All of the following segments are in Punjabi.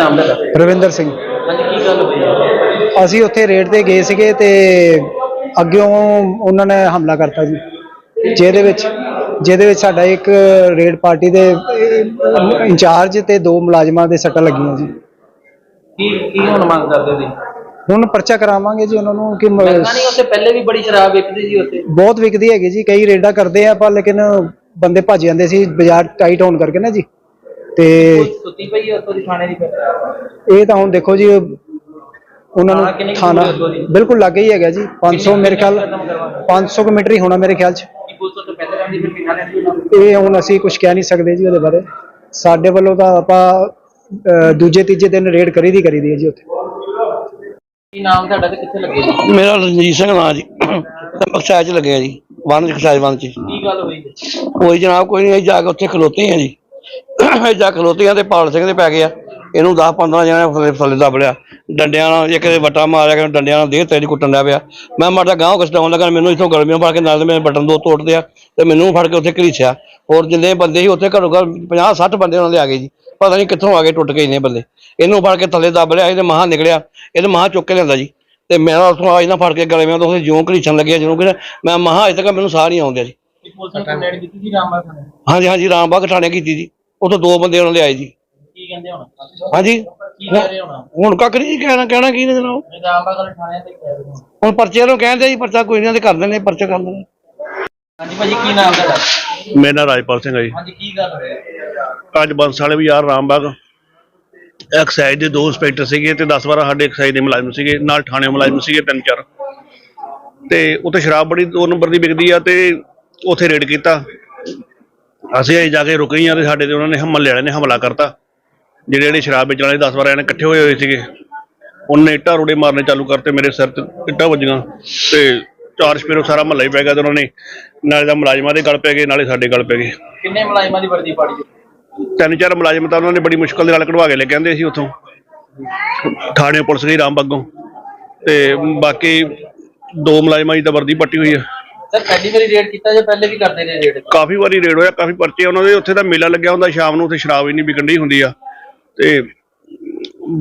ਰਵਿੰਦਰ ਸਿੰਘ। ਹਾਂਜੀ ਕੀ ਗੱਲ ਹੋਈ? ਅਸੀਂ ਉੱਥੇ ਰੇਡ ਤੇ ਗਏ ਸੀਗੇ ਤੇ ਅੱਗਿਓਂ ਉਹਨਾਂ ਨੇ ਹਮਲਾ ਕਰਤਾ ਜੀ। ਜਿਹਦੇ ਵਿੱਚ ਜਿਹਦੇ ਵਿੱਚ ਸਾਡਾ ਇੱਕ ਰੇਡ ਪਾਰਟੀ ਦੇ ਇੰਚਾਰਜ ਤੇ ਦੋ ਮੁਲਾਜ਼ਮਾਂ ਦੇ ਸੱਟਾਂ ਲੱਗੀਆਂ ਜੀ। ਕੀ ਕੀ ਹੁਣ ਮੰਗ ਕਰਦੇ ਸੀ ਹੁਣ ਪਰਚਾ ਕਰਾਵਾਂਗੇ ਜੀ ਉਹਨਾਂ ਨੂੰ ਕਿ ਨਹੀਂ ਉੱਥੇ ਪਹਿਲੇ ਵੀ ਬੜੀ ਸ਼ਰਾਬ ਵਿਕਦੀ ਸੀ ਉੱਥੇ। ਬਹੁਤ ਵਿਕਦੀ ਹੈਗੀ ਜੀ ਕਈ ਰੇਡਾਂ ਕਰਦੇ ਆ ਪਰ ਲੇਕਿਨ ਬੰਦੇ ਭੱਜ ਜਾਂਦੇ ਸੀ ਬਾਜ਼ਾਰ ਟਾਈਟ ਹੋਣ ਕਰਕੇ ਨਾ ਜੀ। ਤੇ ਸੁੱਤੀ ਪਈ ਹੈ ਉੱਥੋਂ ਦੀ ਥਾਣੇ ਦੀ ਫਿਰ? ਇਹ ਤਾਂ ਹੁਣ ਦੇਖੋ ਜੀ ਉਹਨਾਂ ਥਾਣਾ ਕਿੰਨੀ ਨੂੰ ਕੁ ਥਾਣਾ ਦੂਰ ਹੈ? ਬਿਲਕੁਲ ਲੱਗੇ ਹੀ ਹੈਗਾ ਜੀ 500 ਮੇਰੇ ਖਿਆਲ ਖਤਮ ਕਰਵਾਉਣਾ 500 ਕੁ ਮੀਟਰ ਹੀ ਹੋਣਾ ਮੇਰੇ ਖਿਆਲ 'ਚ। ਕੀ ਪੁਲਿਸ ਫਿਰ ਉਹਨਾਂ ਨੂੰ? ਇਹ ਹੁਣ ਅਸੀਂ ਕੁਝ ਕਹਿ ਨਹੀਂ ਸਕਦੇ ਜੀ ਉਹਦੇ ਬਾਰੇ। ਸਾਡੇ ਵੱਲੋਂ ਤਾਂ ਆਪਾਂ ਅਹ, ਦੂਜੇ ਤੀਜੇ ਦਿਨ ਰੇਡ ਕਰੀ ਦੀ ਕਰੀ ਦੀ ਹੈ ਜੀ ਉੱਥੇ। ਕੀ ਨਾਮ ਤੁਹਾਡਾ ਤੇ ਕਿੱਥੇ ਲੱਗੇ ਜੀ? ਮੇਰਾ ਰਣਜੀਤ ਸਿੰਘ ਨਾਂ ਜੀ। ਚ ਲੱਗਿਆ ਜੀ ਵਨ ਚ ਵਨ ਚ ਕੀ ਗੱਲ ਹੋਈ? ਜੀ? ਕੋਈ ਜਨਾਬ ਕੋਈ ਨਹੀਂ ਅਸੀਂ ਜਾ ਕੇ ਉੱਥੇ ਖਲੋਤੇ ਆ ਜੀ। ਜਾ ਕੇ ਖਲੋਤੇ ਆ ਤੇ ਪਾਲ ਸਿੰਘ ਦੇ ਪੈ ਗਿਆ ਇਹਨੂੰ 10 15 ਜਣੇ ਥੱਲੇ ਦੱਬ ਲਿਆ। ਡੰਡਿਆਂ ਨਾਲ ਇੱਕ ਦੇ ਵੱਟਾ ਮਾਰਿਆ ਕਿ ਡੰਡਿਆਂ ਨਾਲ ਦੇਹ ਤੇਰੀ ਕੁੱਟਣ ਲੱਗ ਪਿਆ। ਮੈਂ ਮਾੜਾ ਗਾਂਹ ਕਸਟਾਉਣ ਲੱਗਾ ਮੈਨੂੰ ਇੱਥੋਂ ਗਰਮੀਆਂ ਪਾ ਕੇ ਨਾਲ ਮੇਰੇ ਬਟਨ ਦੋ ਤੋੜਦੇ ਆ ਤੇ ਮੈਨੂੰ ਫੜ ਕੇ ਉੱਥੇ ਘਰੀਸਿਆ। ਹੋਰ ਜਿੰਨੇ ਬੰਦੇ ਸੀ ਉੱਥੇ ਘਰੋਂ ਘਰ 50 60 ਬੰਦੇ ਉਹਨਾਂ ਦੇ ਆ ਗਏ ਜੀ। ਪਤਾ ਨਹੀਂ ਕਿੱਥੋਂ ਆ ਗਏ ਟੁੱਟ ਕੇ ਇੰਨੇ ਬੰਦੇ। ਇਹਨੂੰ ਫੜ ਕੇ ਥੱਲੇ ਦੱਬ ਲਿਆ ਇਹਦੇ ਮਹਾਂ ਨਿਕਲਿਆ। ਇਹਦੇ ਮਹਾਂ ਚੁੱਕ ਕੇ ਲਿਆਂਦਾ ਜੀ। ਤੇ ਮੈਂ ਉੱਥੋਂ ਆ ਇਹਨਾਂ ਫੜ ਕੇ ਗਲੇ ਮੈਂ ਤੋਂ ਉੱਥੇ ਜਿਉਂ ਘਰੀਸਣ ਲੱਗਿਆ ਜਿਉਂ ਕਿ ਮੈਂ ਮਹਾਂ ਅਜੇ ਤੱਕ ਮੈਨੂੰ ਸਾਹ ਨਹੀਂ ਆਉਂਦਿਆ ਜੀ। ਨੇ ਹਾਂਜੀ ਹਾਂਜੀ ਰਾਮਬਾਗ ਥਾਣੇ ਕੀਤੀ ਜੀ। ਉੱਥੋਂ ਦੋ ਬੰਦੇ ਉਹਨਾਂ ਦੇ ਆਏ ਜੀ। ਕੀ ਕਹਿੰਦੇ ਹੁਣ? ਹਾਂਜੀ। ਕੀ ਕਹਿ ਰਹੇ ਹੁਣ? ਹੁਣ ਕੱਖ ਨਹੀਂ ਕਹਿਣਾ ਕਹਿਣਾ ਕੀ ਨੇ ਜਨਾਬ? ਰਾਮਬਾਗ ਵਾਲੇ ਥਾਣੇ ਤੇ ਕਹਿ ਰਹੇ। ਹੁਣ ਪਰਚੇ ਨੂੰ ਕਹਿੰਦੇ ਜੀ ਪਰਚਾ ਕੋਈ ਨਹੀਂ ਤੇ ਕਰ ਦਿੰਦੇ ਪਰਚਾ ਕਰ ਦਿੰਦੇ ਹਾਂਜੀ ਭਾਜੀ ਕੀ ਨਾਮ ਤੁਹਾਡਾ? ਮੇਰਾ ਨਾਂ ਰਾਜਪਾਲ ਸਿੰਘ ਹੈ ਜੀ। ਹਾਂਜੀ ਕੀ ਗੱਲ ਹੋਈ? ਅੱਜ ਬੰਸ ਵਾਲੇ ਬਾਜ਼ਾਰ ਰਾਮਬਾਗ। ਐਕਸਾਈਜ਼ ਦੇ ਦੋ ਇੰਸਪੈਕਟਰ ਸੀਗੇ ਤੇ 10 12 ਸਾਡੇ ਐਕਸਾਈਜ਼ ਦੇ ਮੁਲਾਜ਼ਮ ਸੀਗੇ ਨਾਲ ਥਾਣੇ ਮੁਲਾਜ਼ਮ ਸੀਗੇ ਤਿੰਨ ਚਾਰ। ਤੇ ਉੱਥੇ ਸ਼ਰਾਬ ਬੜੀ ਦੋ ਨੰਬਰ ਦੀ ਵਿਕਦੀ ਆ ਤੇ ਉੱਥੇ ਰੇਡ ਕੀਤਾ। ਅਸੀਂ ਅਸੀਂ ਜਾ ਕੇ ਰੁਕੇ ਹੀ ਆ ਤੇ ਸਾਡੇ ਤੇ ਉਹਨਾਂ ਨੇ ਹਮਲੇ ਵਾਲਿਆਂ ਨੇ ਹਮਲਾ ਕਰਤਾ। ਜਿਹੜੇ ਜਿਹੜੇ ਸ਼ਰਾਬ ਵੇਚਣ ਵਾਲੇ 10 12 ਜਣੇ ਇਕੱਠੇ ਹੋਏ ਹੋਏ ਸੀਗੇ। ਉਹਨੇ ਇੱਟਾਂ ਰੋੜੇ ਮਾਰਨੇ ਚਾਲੂ ਕਰਤੇ ਮੇਰੇ ਸਿਰ ਤੇ ਇੱਟਾਂ ਵੱਜੀਆਂ ਤੇ ਚਾਰ ਸਪੇਰੋ ਸਾਰਾ ਮਹੱਲਾ ਹੀ ਪੈ ਗਿਆ ਤੇ ਉਹਨਾਂ ਨੇ ਨਾਲੇ ਦਾ ਮੁਲਾਜ਼ਮਾਂ ਦੇ ਗਲ ਪੈ ਗਏ ਨਾਲੇ ਸਾਡੇ ਗਲ ਪੈ ਗਏ। ਕਿੰਨੇ ਮੁਲਾਜ਼ਮਾਂ ਦੀ ਵਰਦੀ ਪਾੜੀ? ਤਿੰਨ ਚਾਰ ਮੁਲਾਜ਼ਮ ਤਾਂ ਉਹਨਾਂ ਨੇ ਬੜੀ ਮੁਸ਼ਕਲ ਦੇ ਨਾਲ ਕਢਵਾ ਕੇ ਲੈ ਕੇ ਆਂਦੇ ਸੀ ਉੱਥੋਂ। ਥਾਣੇ ਪੁਲਿਸ ਗਈ ਰਾਮਬਾਗੋਂ। ਤੇ ਬਾਕੀ ਦੋ ਮੁਲਾਜ਼ਮਾਂ ਦੀ ਤਾਂ ਵਰਦੀ ਪੱਟੀ ਹੋਈ ਆ। ਸਰ ਪਹਿਲੀ ਵਾਰੀ ਰੇਡ ਕੀਤਾ ਜਾਂ ਪਹਿਲੇ ਵੀ ਕਰਦੇ ਰਹੇ ਰੇਡ ਕਾਫੀ ਵਾਰੀ ਰੇਡ ਹੋਇਆ ਕਾਫੀ ਪਰਚੇ ਉਹਨਾਂ ਦੇ ਉੱਥੇ ਤਾਂ ਮੇਲਾ ਲੱਗਿਆ ਹੁੰਦਾ ਸ਼ਾਮ ਨੂੰ ਉੱਥੇ ਸ਼ਰਾਬ ਇੰਨੀ ਵਿਕਣ ਡਈ ਹੁੰਦੀ ਆ। ਤੇ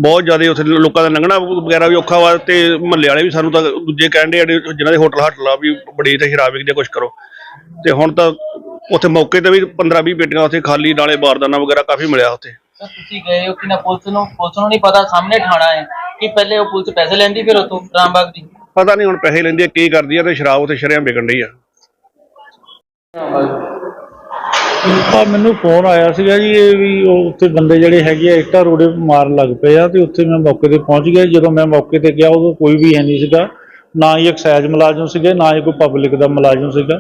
ਬਹੁਤ ਜ਼ਿਆਦਾ ਉੱਥੇ ਲੋਕਾਂ ਦਾ ਲੰਘਣਾ ਵਗੈਰਾ ਵੀ ਔਖਾ ਵਾ ਤੇ ਮਹੱਲੇ ਵਾਲੇ ਵੀ ਸਾਨੂੰ ਤਾਂ ਦੂਜੇ ਕਹਿੰਦੇ ਆ ਜਿਨ੍ਹਾਂ ਦੇ ਹੋਟਲ ਹਟਲ ਵੀ ਬੜੀ ਤੇ ਸ਼ਰਾਬ ਵਿਕਦੀ ਕੁਛ ਕਰੋ। ਤੇ ਹੁਣ ਤਾਂ ਉੱਥੇ ਮੌਕੇ ਤੇ ਵੀ 15 20 ਪੇਟੀਆਂ ਉੱਥੇ ਖਾਲੀ ਨਾਲੇ ਬਾਰਦਾਨਾ ਵਗੈਰਾ ਕਾਫੀ ਮਿਲਿਆ ਉੱਥੇ। ਸਰ ਤੁਸੀਂ ਗਏ ਹੋ ਕਿ ਨਾ? ਪੁਲਿਸ ਨੂੰ ਪੁਲਿਸ ਨੂੰ ਨਹੀਂ ਪਤਾ ਸਾਹਮਣੇ ਠਾਣਾ ਹੈ ਕਿ ਪਹਿਲੇ ਉਹ ਪੁਲਿਸ ਪੈਸੇ ਲੈਂਦੀ ਫਿਰ ਉਤੋਂ ਰਾਮਬਾਗ ਦੀ? ਪਤਾ ਨਹੀਂ ਹੁਣ ਪੈਸੇ ਲੈਂਦੀ ਆ, ਕੀ ਕਰਦੀ ਆ ਤੇ ਸ਼ਰਾਬ ਉੱਥੇ ਸ਼ਰੇਆਮ ਵਿਕਣ ਡਈ ਆ। ਆ ਮੈਨੂੰ ਫੋਨ ਆਇਆ ਸੀਗਾ ਜੀ, ਇਹ ਵੀ ਉਹ ਉੱਥੇ ਬੰਦੇ ਜਿਹੜੇ ਹੈਗੇ ਆ, ਇੱਟਾਂ ਰੋੜੇ ਮਾਰਨ ਲੱਗ ਪਏ ਆ, ਤੇ ਉੱਥੇ ਮੈਂ ਮੌਕੇ ਤੇ ਪਹੁੰਚ ਗਿਆ। ਜਦੋਂ ਮੈਂ ਮੌਕੇ ਤੇ ਗਿਆ, ਉਦੋਂ ਕੋਈ ਵੀ ਹੈ ਨਹੀਂ ਸੀਗਾ। ਨਾ ਹੀ ਐਕਸਾਈਜ਼ ਮੁਲਾਜ਼ਮ ਸੀਗੇ, ਨਾ ਹੀ ਕੋਈ ਪਬਲਿਕ ਦਾ ਮੁਲਾਜ਼ਮ ਸੀਗਾ।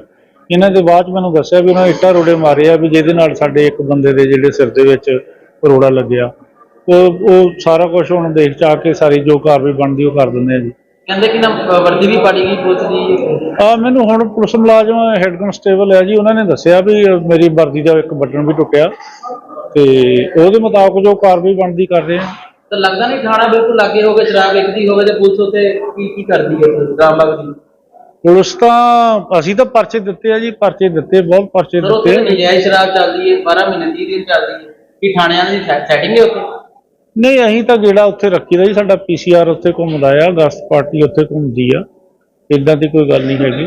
ਇਹਨਾਂ ਦੇ ਬਾਅਦ 'ਚ ਮੈਨੂੰ ਦੱਸਿਆ ਵੀ ਉਹਨਾਂ ਨੇ ਇੱਟਾਂ ਰੋੜੇ ਮਾਰੇ ਆ, ਵੀ ਜਿਹਦੇ ਨਾਲ ਸਾਡੇ ਇੱਕ ਬੰਦੇ ਦੇ ਜਿਹੜੇ ਸਿਰ ਦੇ ਵਿੱਚ ਰੋੜਾ ਲੱਗਿਆ। ਉਹ ਉਹ ਸਾਰਾ ਕੁਝ ਹੁਣ ਦੇਖ ਚਾ ਕੇ ਸਾਰੀ ਜੋ ਕਾਰਵਾਈ ਬਣਦੀ, ਉਹ ਕਰ ਦਿੰਦੇ ਆ ਜੀ। ਕਹਿੰਦੇ ਕਿ ਨਾ ਵਰਦੀ ਵੀ ਪਾੜੀ ਗਈ ਪੁਲਿਸ ਦੀ। ਆ ਮੈਨੂੰ ਹੁਣ ਪੁਲਿਸ ਮੁਲਾਜ਼ਮ ਹੈੱਡ ਕਨਸਟੇਬਲ ਹੈ ਜੀ ਉਹਨਾਂ ਨੇ ਦੱਸਿਆ ਵੀ ਮੇਰੀ ਵਰਦੀ ਦਾ ਇੱਕ ਬਟਨ ਵੀ ਟੁੱਟਿਆ। ਤੇ ਉਹਦੇ ਮੁਤਾਬਕ ਜੋ ਕਾਰਵਾਈ ਬਣਦੀ ਕਰ ਰਹੇ ਆ ਤਾਂ ਲੱਗਦਾ ਨਹੀਂ ਥਾਣਾ ਬਿਲਕੁਲ ਲਾਗੇ ਹੋਵੇ ਸ਼ਰਾਬ ਵਿਕਦੀ ਹੋਵੇ ਤੇ ਪੁਲਿਸ ਉੱਤੇ ਕੀ ਕੀ ਕਰਦੀ ਹੈ ਰਾਮਬਾਗ ਦੀ? ਪੁਲਿਸ ਤਾਂ ਅਸੀਂ ਤਾਂ ਪਰਚੇ ਦਿੱਤੇ ਆ ਜੀ ਪਰਚੇ ਦਿੱਤੇ ਬਹੁਤ ਪਰਚੇ ਦਿੱਤੇ। ਨਜਾਇਜ਼ ਸ਼ਰਾਬ ਚੱਲਦੀ ਹੈ 12 ਮਹੀਨੇ 30 ਦਿਨ ਚੱਲਦੀ ਹੈ। ਕੀ ਥਾਣਿਆਂ ਦੀ ਸੈਟਿੰਗ ਹੈ ਉੱਥੇ? ਨਹੀਂ, ਅਸੀਂ ਤਾਂ ਗੇੜਾ ਉੱਥੇ ਰੱਖੀਦਾ ਜੀ, ਸਾਡਾ ਪੀਸੀਆਰ ਉੱਥੇ ਘੁੰਮਦਾ ਆ ਗਸਤ ਪਾਰਟੀ ਉੱਥੇ ਘੁੰਮਦੀ ਆ। ਇਦਾਂ ਦੀ ਕੋਈ ਗੱਲ ਨਹੀਂ ਹੈਗੀ।